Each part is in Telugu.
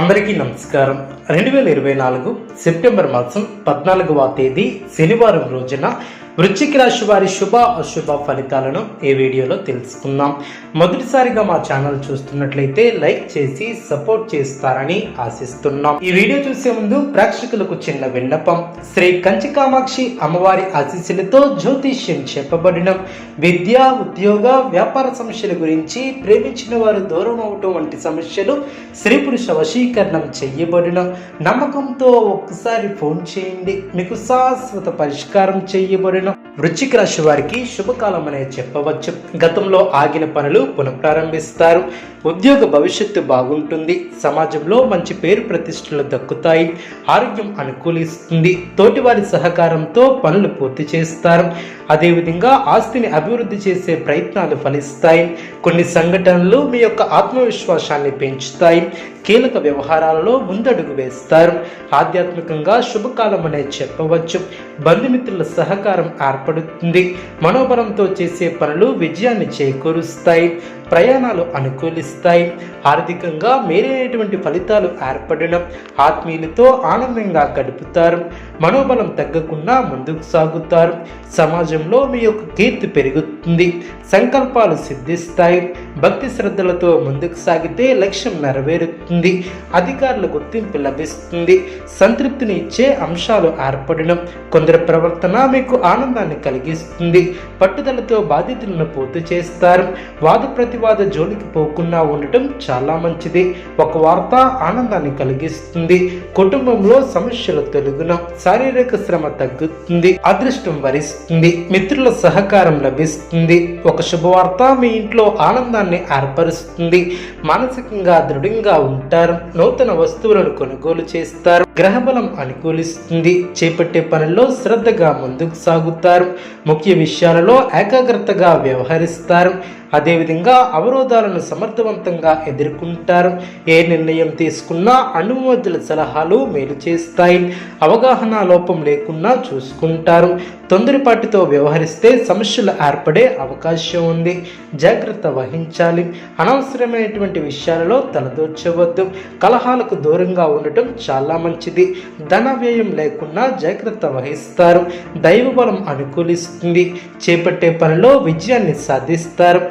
అందరికీ నమస్కారం. రెండు వేల ఇరవై నాలుగు సెప్టెంబర్ మాసం పద్నాలుగవ తేదీ శనివారం రోజున వృశ్చిక రాశి వారి శుభ అశుభ ఫలితాలను ఈ వీడియోలో తెలుసుకుందాం. మొదటిసారిగా మా ఛానల్ చూస్తున్నట్లయితే లైక్ చేసి సపోర్ట్ చేస్తారని ఆశిస్తున్నాం. ఈ వీడియో చూసే ముందు ప్రేక్షకులకు చిన్న విన్నపం. శ్రీ కంచి కామాక్షి అమ్మవారి ఆశీస్సులతో జ్యోతిష్యం చెప్పబడిన. విద్య ఉద్యోగ వ్యాపార సమస్యల గురించి ప్రేమించిన వారు దూరం అవటం వంటి సమస్యలు స్త్రీ పురుష వశీకరణం చెయ్యబడిన నమ్మకంతో ఒక్కసారి ఫోన్ చేయండి. మీకు శాశ్వత పరిష్కారం చేయబడిన వృశ్చిక రాశి వారికి శుభకాలం అనే చెప్పవచ్చు. గతంలో ఆగిన పనులు పునఃప్రారంభిస్తారు. ఉద్యోగ భవిష్యత్తు బాగుంటుంది. సమాజంలో మంచి పేరు ప్రతిష్టలు దక్కుతాయి. ఆరోగ్యం అనుకూలిస్తుంది. తోటివారి సహకారంతో పనులు పూర్తి చేస్తారు. అదేవిధంగా ఆస్తిని అభివృద్ధి చేసే ప్రయత్నాలు ఫలిస్తాయి. కొన్ని సంఘటనలు మీ యొక్క ఆత్మవిశ్వాసాన్ని పెంచుతాయి. కీలక వ్యవహారాలలో ముందడుగు వేస్తారు. ఆధ్యాత్మికంగా శుభకాలం అనే చెప్పవచ్చు. బంధుమిత్రుల సహకారం ఏర్పడుతుంది. మనోబలంతో చేసే పనులు విజయాన్ని చేకూరుస్తాయి. ప్రయాణాలు అనుకూలిస్తాయి. ఆర్థికంగా మేలైనటువంటి ఫలితాలు ఏర్పడడం ఆత్మీయులతో ఆనందంగా గడుపుతారు. మనోబలం తగ్గకుండా ముందుకు సాగుతారు. సమాజంలో మీ యొక్క కీర్తి పెరుగుతుంది. సంకల్పాలు సిద్ధిస్తాయి. భక్తి శ్రద్ధలతో ముందుకు సాగితే లక్ష్యం నెరవేరుతుంది. అధికారుల గుర్తింపు లభిస్తుంది. సంతృప్తిని ఇచ్చే అంశాలు ఏర్పడడం కొందరి ప్రవర్తన మీకు ఆనందాన్ని కలిగిస్తుంది. పట్టుదలతో బాధ్యతలను పూర్తి చేస్తారు. వాద ప్రతివాద జోలికి పోకుండా ఉండటం చాలా మంచిది. ఒక వార్త ఆనందాన్ని కలిగిస్తుంది. కుటుంబంలో సమస్యలు తొలగున శారీరక శ్రమ తగ్గుతుంది. అదృష్టం వరిస్తుంది. మిత్రుల సహకారం లభిస్తుంది. ఒక శుభవార్త మీ ఇంట్లో ఆనందాన్ని ఏర్పరుస్తుంది. మానసికంగా దృఢంగా ఉంటారు. నూతన వస్తువులను కొనుగోలు చేస్తారు. గ్రహబలం అనుకూలిస్తుంది. చేపట్టే పనుల్లో శ్రద్ధగా ముందుకు సాగుతారు. ముఖ్య విషయాలలో ఏకాగ్రతగా వ్యవహరిస్తారు. అదేవిధంగా అవరోధాలను సమర్థవంతంగా ఎదుర్కొంటారు. ఏ నిర్ణయం తీసుకున్నా అనుమతుల సలహాలు మేలు చేస్తాయి. అవగాహన లోపం లేకుండా చూసుకుంటారు. తొందరపాటితో వ్యవహరిస్తే సమస్యలు ఏర్పడే అవకాశం ఉంది. జాగ్రత్త వహించాలి. అనవసరమైనటువంటి విషయాలలో తలదూర్చవద్దు. కలహాలకు దూరంగా ఉండటం చాలా మంచిది. ధన వ్యయం లేకుండా జాగ్రత్త వహిస్తారు. దైవ బలం అనుకూలిస్తుంది. చేపట్టే పనిలో విజయాన్ని సాధిస్తారు.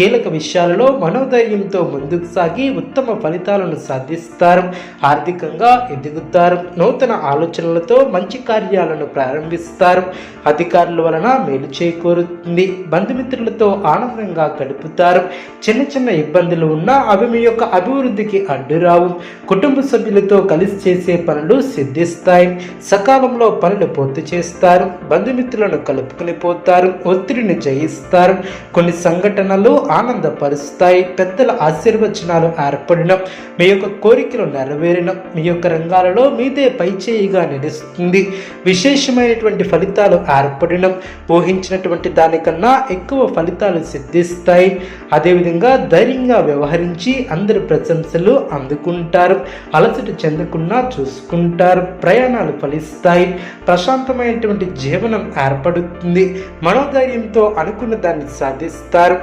కీలక విషయాలలో మనోధైర్యంతో ముందుకు సాగి ఉత్తమ ఫలితాలను సాధిస్తారు. ఆర్థికంగా ఎదుగుతారు. నూతన ఆలోచనలతో మంచి కార్యాలను ప్రారంభిస్తారు. అధికారుల వలన మేలు చేకూరుతుంది. బంధుమిత్రులతో ఆనందంగా గడుపుతారు. చిన్న చిన్న ఇబ్బందులు ఉన్నా అవి మీ యొక్క అభివృద్ధికి అడ్డురావు. కుటుంబ సభ్యులతో కలిసి చేసే పనులు సిద్ధిస్తాయి. సకాలంలో పనులు పూర్తి చేస్తారు. బంధుమిత్రులను కలుపుకుని పోతారు. ఒత్తిడిని జయిస్తారు. కొన్ని సంఘటనలు ఆనందపరుస్తాయి. పెద్దల ఆశీర్వచనాలు ఏర్పడిన మీ యొక్క కోరికలు నెరవేరిన మీ యొక్క రంగాలలో మీదే పైచేయిగా నిలుస్తుంది. విశేషమైనటువంటి ఫలితాలు ఏర్పడిన ఊహించినటువంటి దానికన్నా ఎక్కువ ఫలితాలు సిద్ధిస్తాయి. అదేవిధంగా ధైర్యంగా వ్యవహరించి అందరి ప్రశంసలు అందుకుంటారు. అలసట చెందకుండా చూసుకుంటారు. ప్రయాణాలు ఫలిస్తాయి. ప్రశాంతమైనటువంటి జీవనం ఏర్పడుతుంది. మనోధైర్యంతో అనుకున్న దాన్ని సాధిస్తారు.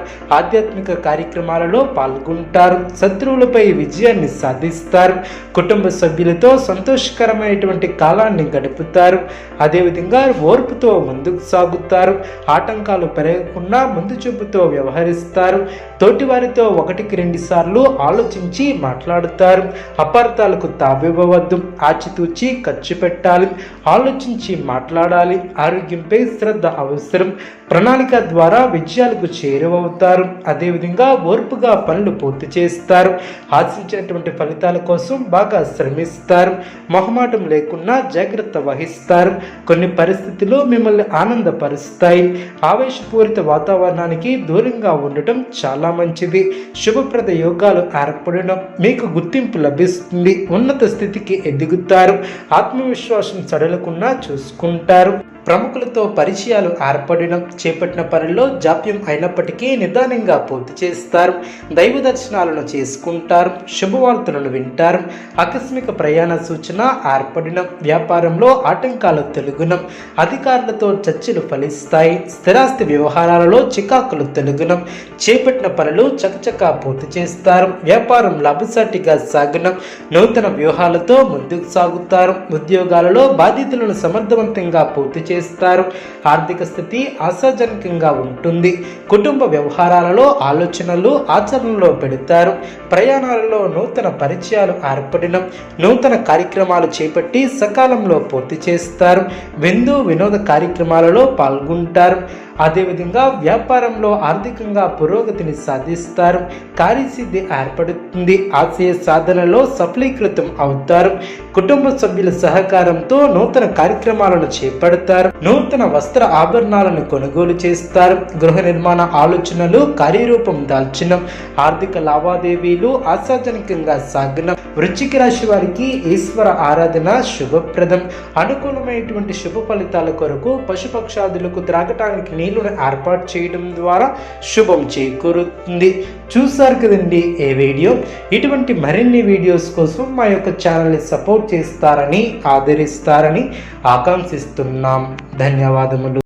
ఆధ్యాత్మిక కార్యక్రమాలలో పాల్గొంటారు. శత్రువులపై విజయాన్ని సాధిస్తారు. కుటుంబ సభ్యులతో సంతోషకరమైనటువంటి కాలాన్ని గడుపుతారు. అదేవిధంగా ఓర్పుతో ముందుకు సాగుతారు. ఆటంకాలు పెరగకుండా ముందు చూపుతో వ్యవహరిస్తారు. తోటివారితో ఒకటికి రెండు సార్లు ఆలోచించి మాట్లాడుతారు. అపార్థాలకు తావివ్వవద్దు. ఆచితూచి ఖర్చు పెట్టాలి. ఆలోచించి మాట్లాడాలి. ఆరోగ్యంపై శ్రద్ధ అవసరం. ప్రణాళిక ద్వారా విజయాలకు చేరువవుతారు. అదేవిధంగా ఓర్పుగా పనులు పూర్తి చేస్తారు. ఆశించినటువంటి ఫలితాల కోసం బాగా శ్రమిస్తారు. మొహమాటం లేకుండా జాగ్రత్త వహిస్తారు. కొన్ని పరిస్థితులు మిమ్మల్ని ఆనందపరుస్తాయి. ఆవేశపూరిత వాతావరణానికి దూరంగా ఉండటం చాలా మంచిది. శుభప్రద యోగాలు ఏర్పడడం మీకు గుర్తింపు లభిస్తుంది. ఉన్నత స్థితికి ఎదుగుతారు. ఆత్మవిశ్వాసం సడలకుండా చూసుకుంటారు. ప్రముఖులతో పరిచయాలు ఏర్పడడం చేపట్టిన పనుల్లో జాప్యం అయినప్పటికీ నిదానంగా పూర్తి చేస్తారు. దైవ దర్శనాలను చేసుకుంటారు. శుభవార్తలను వింటారు. ఆకస్మిక ప్రయాణ సూచన ఏర్పడిన వ్యాపారంలో ఆటంకాలు తెలుగునం అధికారులతో చర్చలు ఫలిస్తాయి. స్థిరాస్తి వ్యవహారాలలో చికాకులు తెలుగునం చేపట్టిన పనులు చకచకా పూర్తి చేస్తారు. వ్యాపారం లాభసాటిగా సాగనం నూతన వ్యూహాలతో ముందుకు సాగుతారు. ఉద్యోగాలలో బాధ్యతలను సమర్థవంతంగా పూర్తి చేస్తారు ఆర్థిక స్థితి ఆశాజనకంగా ఉంటుంది. కుటుంబ వ్యవహారాలలో ఆలోచనలు ఆచరణలో పెడతారు. ప్రయాణాలలో నూతన పరిచయాలు ఏర్పడడం నూతన కార్యక్రమాలు చేపట్టి సకాలంలో పూర్తి చేస్తారు. విందు వినోద కార్యక్రమాలలో పాల్గొంటారు. అదేవిధంగా వ్యాపారంలో ఆర్థికంగా పురోగతిని సాధిస్తారు. కార్యసిద్ధి ఏర్పడుతుంది. ఆశయ సాధనలో సఫలీకృతం అవుతారు. కుటుంబ సభ్యుల సహకారంతో నూతన కార్యక్రమాలను చేపడతారు. నూతన వస్త్ర ఆభరణాలను కొనుగోలు చేస్తారు. గృహ నిర్మాణ ఆలోచనలు కార్యరూపం దాల్చిన ఆర్థిక లావాదేవీలు ఆశాజనకంగా సాగిన వృశ్చిక రాశి వారికి ఈశ్వర ఆరాధన శుభప్రదం. అనుకూలమైనటువంటి శుభ ఫలితాల కొరకు పశుపక్షాదులకు త్రాగటానికి నీళ్ళను ఏర్పాటు చేయడం ద్వారా శుభం చేకూరుతుంది. చూసారు కదండి ఏ వీడియో? ఇటువంటి మరిన్ని వీడియోస్ కోసం మా యొక్క ఛానల్ని సపోర్ట్ చేస్తారని ఆదరిస్తారని ఆకాంక్షిస్తున్నాం. ధన్యవాదములు.